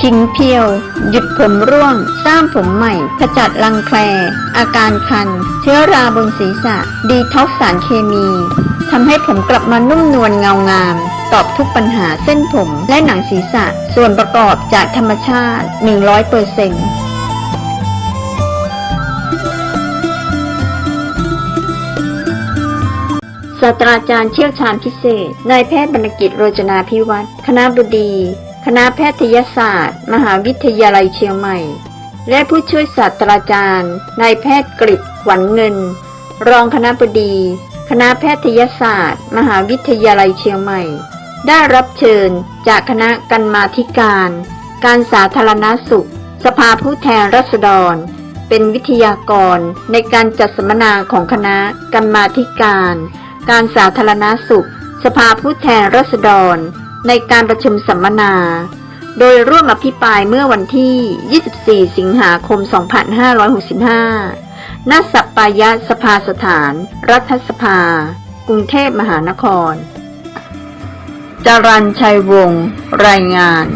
ชิงเพียว หยุดผมร่วง สร้างผมใหม่ ขจัดรังแคลอาการคัน เชื้อราบนศีรษะ ดีท็อกสารเคมีทำให้ผมกลับมานุ่มนวลเงางาม ตอบทุกปัญหาเส้นผมและหนังศีรษะ ส่วนประกอบจากธรรมชาติ 100%เปอร์เซ็นต์ศาสตราจารย์เชี่ยวชาญพิเศษ นายแพทย์บรรกิจโรจนาพิวัตรคณะบดี คณะแพทยศาสตร์ มหาวิทยาลัยเชียงใหม่ และผู้ช่วยศาสตราจารย์นายแพทย์กฤษขวัญเงิน รองคณะบดี คณะแพทยศาสตร์ มหาวิทยาลัยเชียงใหม่ ได้รับเชิญจากคณะกรรมาธิการ การสาธารณสุข สภาผู้แทนราษฎร เป็นวิทยากรในการจัดสัมมนาของคณะกรรมาธิการ การสาธารณสุข สภาผู้แทนราษฎร ในการประชุมสัมมนา โดยร่วมอภิปรายเมื่อวันที่ 24 สิงหาคม 2565 ณ สัปปายะสภาสถาน รัฐสภา กรุงเทพมหานคร จรัญชัยวงศ์ รายงาน